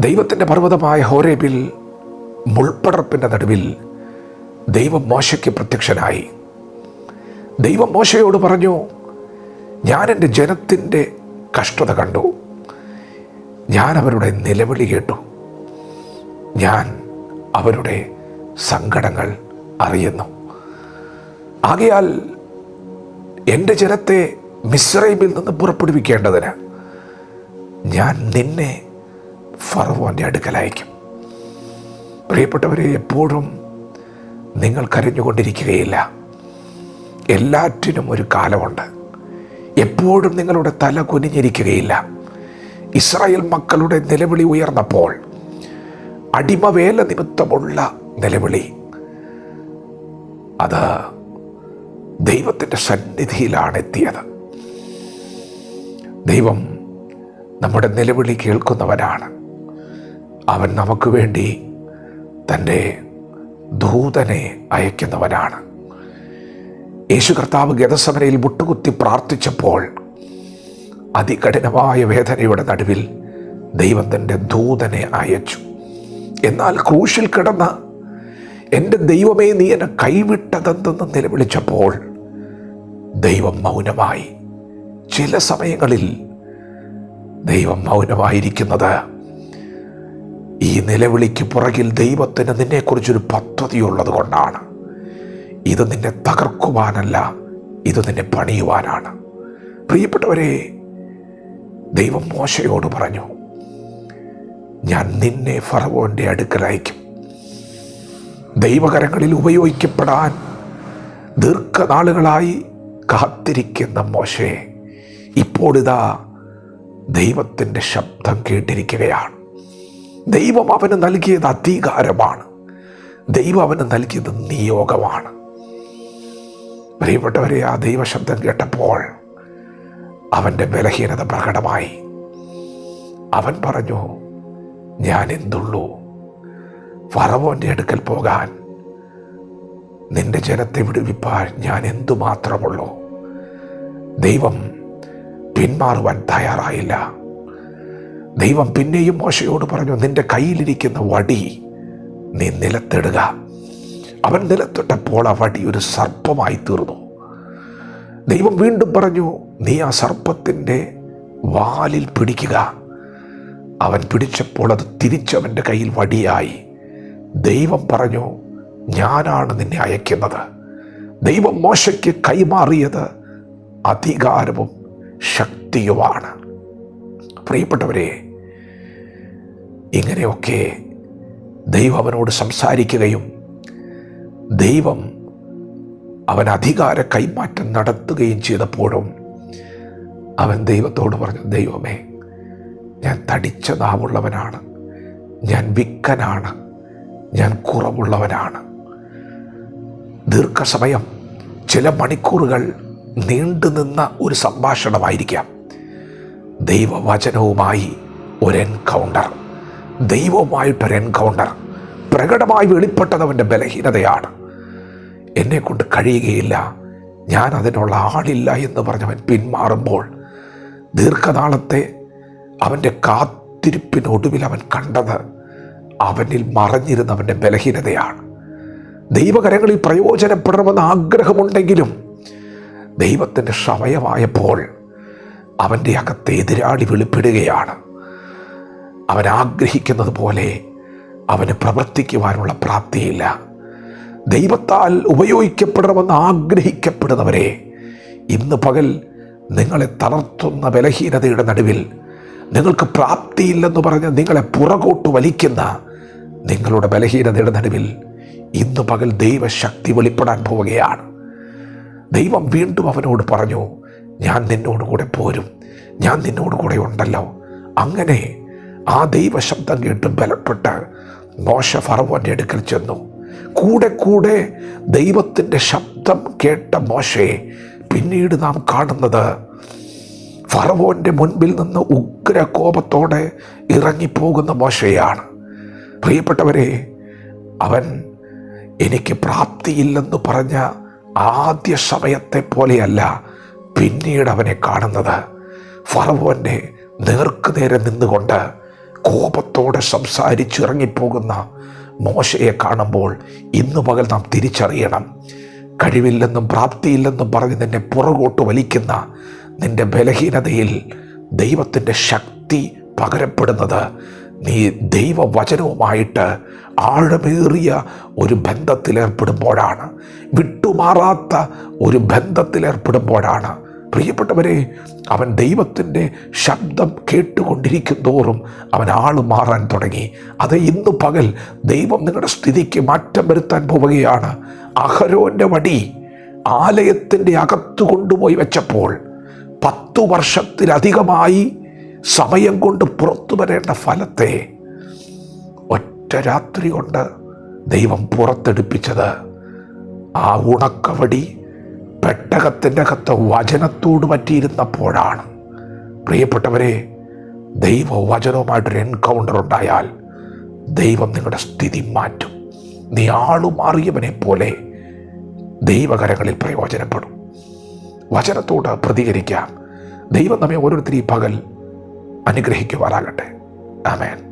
ദൈവത്തിന്റെ പർവതമായ ഹോരേബിൽ മുൾപ്പടർപ്പിന്റെ നടുവിൽ ദൈവം മോശയ്ക്ക് പ്രത്യക്ഷനായി. ദൈവം മോശയോട് പറഞ്ഞു ഞാൻ എന്റെ ജനത്തിന്റെ കഷ്ടത കണ്ടു. ഞാൻ അവരുടെ നിലവിളി കേട്ടു. ഞാൻ അവരുടെ സങ്കടങ്ങൾ അറിയുന്നു. ആകയാൽ എന്റെ ജനത്തെ മിശ്രൈമിൽ നിന്ന് പുറപ്പെടുവിക്കേണ്ടതിന് ഞാൻ നിന്നെ ഫറവോന്റെ അടുക്കലയക്കും പ്രിയപ്പെട്ടവരെ എപ്പോഴും നിങ്ങൾ കരഞ്ഞുകൊണ്ടിരിക്കുകയില്ല. എല്ലാറ്റിനും ഒരു കാലമുണ്ട്. എപ്പോഴും നിങ്ങളുടെ തല കുനിഞ്ഞിരിക്കുകയില്ല. ഇസ്രായേൽ മക്കളുടെ നിലവിളി ഉയർന്നപ്പോൾ അടിമവേല നിമിത്തമുള്ള നിലവിളി. അത് ദൈവത്തിന്റെ സന്നിധിയിലാണ് എത്തിയത് ദൈവം നമ്മുടെ നിലവിളി കേൾക്കുന്നവനാണ്. അവൻ നമുക്ക് വേണ്ടി തന്റെ ദൂതനെ അയക്കുന്നവനാണ്. യേശു കർത്താവ് ഗതസമനയിൽ മുട്ടുകുത്തി പ്രാർത്ഥിച്ചപ്പോൾ അതികഠിനമായ വേദനയുടെ നടുവിൽ ദൈവം തന്റെ ദൂതനെ അയച്ചു. എന്നാൽ ക്രൂശിൽ കിടന്ന് എന്റെ ദൈവമേ നീ എന്നെ കൈവിട്ടതെന്തെന്ന് നിലവിളിച്ചപ്പോൾ ദൈവം മൗനമായി. ചില സമയങ്ങളിൽ ദൈവം മൗനമായിരിക്കുന്നത് ഈ നിലവിളിക്ക് പുറകിൽ ദൈവത്തിന് നിന്നെക്കുറിച്ചൊരു പദ്ധതിയുള്ളത് കൊണ്ടാണ്. ഇത് നിന്നെ തകർക്കുവാനല്ല ഇത് നിന്നെ പണിയുവാനാണ്. പ്രിയപ്പെട്ടവരെ ദൈവം മോശയോട് പറഞ്ഞു ഞാൻ നിന്നെ ഫറവോന്റെ അടുക്കൽ അയക്കും ദൈവകരങ്ങളിൽ ഉപയോഗിക്കപ്പെടാൻ ദീർഘനാളുകളായി കാത്തിരിക്കുന്ന മോശയെ ഇപ്പോഴിതാ ദൈവത്തിന്റെ ശബ്ദം കേട്ടിരിക്കുകയാണ്. ദൈവം അവന് നൽകിയത് അധികാരമാണ്. ദൈവം അവന് നൽകിയത് നിയോഗമാണ്. പ്രിയപ്പെട്ടവരെ ആ ദൈവശബ്ദം കേട്ടപ്പോൾ അവന്റെ ബലഹീനത പ്രകടമായി. അവൻ പറഞ്ഞു ഞാൻ എന്തുള്ളൂ? ഫറവോന്റെ അടുക്കൽ പോകാൻ നിന്റെ ജനത്തെ വിടുവിപ്പാൻ ഞാൻ എന്തുമാത്രമുള്ളൂ? ദൈവം പിന്മാറുവാൻ തയ്യാറായില്ല. ദൈവം പിന്നെയും മോശയോട് പറഞ്ഞു നിന്റെ കയ്യിലിരിക്കുന്ന വടി നീ നിലത്തിടുക. അവൻ നിലത്തിട്ടപ്പോൾ ആ വടി ഒരു സർപ്പമായി തീർന്നു. ദൈവം വീണ്ടും പറഞ്ഞു നീ ആ സർപ്പത്തിന്റെ വാലിൽ പിടിക്കുക. അവൻ പിടിച്ചപ്പോൾ അത് തിരിച്ചവന്റെ കയ്യിൽ വടിയായി. ദൈവം പറഞ്ഞു ഞാനാണ് നിന്നെ അയക്കുന്നത്. ദൈവം മോശയ്ക്ക് കൈമാറിയത് അധികാരവും ശക്തിയുമാണ്. പ്രിയപ്പെട്ടവരെ ഇങ്ങനെയൊക്കെ ദൈവം അവനോട് സംസാരിക്കുകയും ദൈവം അവൻ അധികാര കൈമാറ്റം നടത്തുകയും ചെയ്തപ്പോഴും അവൻ ദൈവത്തോട് പറഞ്ഞു ദൈവമേ ഞാൻ തടിച്ച നാവുള്ളവനാണ് ഞാൻ വിക്കനാണ് ഞാൻ കുറവുള്ളവനാണ്. ദീർഘസമയം ചില മണിക്കൂറുകൾ നീണ്ടുനിന്ന ഒരു സംഭാഷണമായിരിക്കാം. ദൈവവചനവുമായി ഒരു എൻകൗണ്ടർ ദൈവവുമായിട്ടൊരു എൻകൗണ്ടർ പ്രകടമായി വെളിപ്പെട്ടത് അവന്റെ ബലഹീനതയാണ്. എന്നെ കൊണ്ട് കഴിയുകയില്ല. ഞാൻ അതിനുള്ള ആളില്ല എന്ന് പറഞ്ഞവൻ പിന്മാറുമ്പോൾ ദീർഘനാളത്തെ അവന്റെ കാത്തിരിപ്പിനൊടുവിൽ അവൻ കണ്ടത് അവനിൽ മറഞ്ഞിരുന്ന അവന്റെ ബലഹീനതയാണ്. ദൈവകരങ്ങളിൽ പ്രയോജനപ്പെടണമെന്ന് ആഗ്രഹമുണ്ടെങ്കിലും ദൈവത്തിന്റെ സമയമായപ്പോൾ അവന്റെ അകത്തെ എതിരാളി വെളിപ്പെടുകയാണ്. അവൻ ആഗ്രഹിക്കുന്നത് പോലെ അവന് പ്രവർത്തിക്കുവാനുള്ള പ്രാപ്തിയില്ല. ദൈവത്താൽ ഉപയോഗിക്കപ്പെടണമെന്ന് ആഗ്രഹിക്കപ്പെടുന്നവരെ ഇന്ന് പകൽ നിങ്ങളെ തളർത്തുന്ന ബലഹീനതയുടെ നടുവിൽ നിങ്ങൾക്ക് പ്രാപ്തിയില്ലെന്ന് പറഞ്ഞ് നിങ്ങളെ പുറകോട്ട് വലിക്കുന്ന നിങ്ങളുടെ ബലഹീനതയുടെ നടുവിൽ ഇന്ന് പകൽ ദൈവശക്തി വെളിപ്പെടാൻ പോവുകയാണ്. ദൈവം വീണ്ടും അവനോട് പറഞ്ഞു ഞാൻ നിന്നോട് കൂടെ പോരും. ഞാൻ നിന്നോട് കൂടെ ഉണ്ടല്ലോ. അങ്ങനെ ആ ദൈവശബ്ദം കേട്ട് ബലപ്പെട്ട് മോശ ഫറവോന്റെ അടുക്കൽ ചെന്നു. കൂടെ കൂടെ ദൈവത്തിന്റെ ശബ്ദം കേട്ട മോശയെ പിന്നീട് നാം കാണുന്നത് ഫറവോന്റെ മുൻപിൽ നിന്ന് ഉഗ്ര കോപത്തോടെ ഇറങ്ങിപ്പോകുന്ന മോശയാണ്. പ്രിയപ്പെട്ടവരെ അവൻ എനിക്ക് പ്രാപ്തിയില്ലെന്ന് പറഞ്ഞ ആദ്യ സമയത്തെ പോലെയല്ല പിന്നീട് അവനെ കാണുന്നത്. ഫറവോന്റെ നേർക്കുനേരെ നിന്നുകൊണ്ട് കോപത്തോടെ സംസാരിച്ചിറങ്ങിപ്പോകുന്ന മോശയെ കാണുമ്പോൾ ഇന്ന് പകൽ നാം തിരിച്ചറിയണം. കഴിവില്ലെന്നും പ്രാപ്തിയില്ലെന്നും പറഞ്ഞ് നിന്നെ പുറകോട്ട് വലിക്കുന്ന നിന്റെ ബലഹീനതയിൽ ദൈവത്തിന്റെ ശക്തി പകരപ്പെടുന്നത്. നീ ദൈവവചനവുമായിട്ട് ആഴമേറിയ ഒരു ബന്ധത്തിലേർപ്പെടുമ്പോഴാണ്. വിട്ടുമാറാത്ത ഒരു ബന്ധത്തിലേർപ്പെടുമ്പോഴാണ്. പ്രിയപ്പെട്ടവരെ അവൻ ദൈവത്തിന്റെ ശബ്ദം കേട്ടുകൊണ്ടിരിക്കും തോറും അവൻ ആൾ മാറാൻ തുടങ്ങി. അത് ഇന്ന് പകൽ ദൈവം നിങ്ങളുടെ സ്ഥിതിക്ക് മാറ്റം വരുത്താൻ പോവുകയാണ്. അഹരോന്റെ വടി ആലയത്തിന്റെ അകത്ത് കൊണ്ടുപോയി വെച്ചപ്പോൾ പത്തു വർഷത്തിലധികമായി സമയം കൊണ്ട് പുറത്തു വരേണ്ട ഫലത്തെ ഒറ്റ രാത്രി കൊണ്ട് ദൈവം പുറത്തെടുപ്പിച്ചത്. ആ ഉണക്കവടി പെട്ടകത്തിന്റെ അകത്ത് വചനത്തോട് പറ്റിയിരുന്നപ്പോഴാണ്. പ്രിയപ്പെട്ടവരെ ദൈവ വചനവുമായിട്ടൊരു എൻകൗണ്ടർ ഉണ്ടായാൽ ദൈവം നിങ്ങളുടെ സ്ഥിതി മാറ്റും. നീ ആളുമാറിയവനെ പോലെ ദൈവകരങ്ങളിൽ പ്രയോജനപ്പെടും. വചനത്തോട് പ്രതികരിക്കാം. ദൈവം നമ്മെ ഓരോരുത്തരും ഈ പകൽ അനുഗ്രഹിക്കുവാനാകട്ടെ ആമേൻ.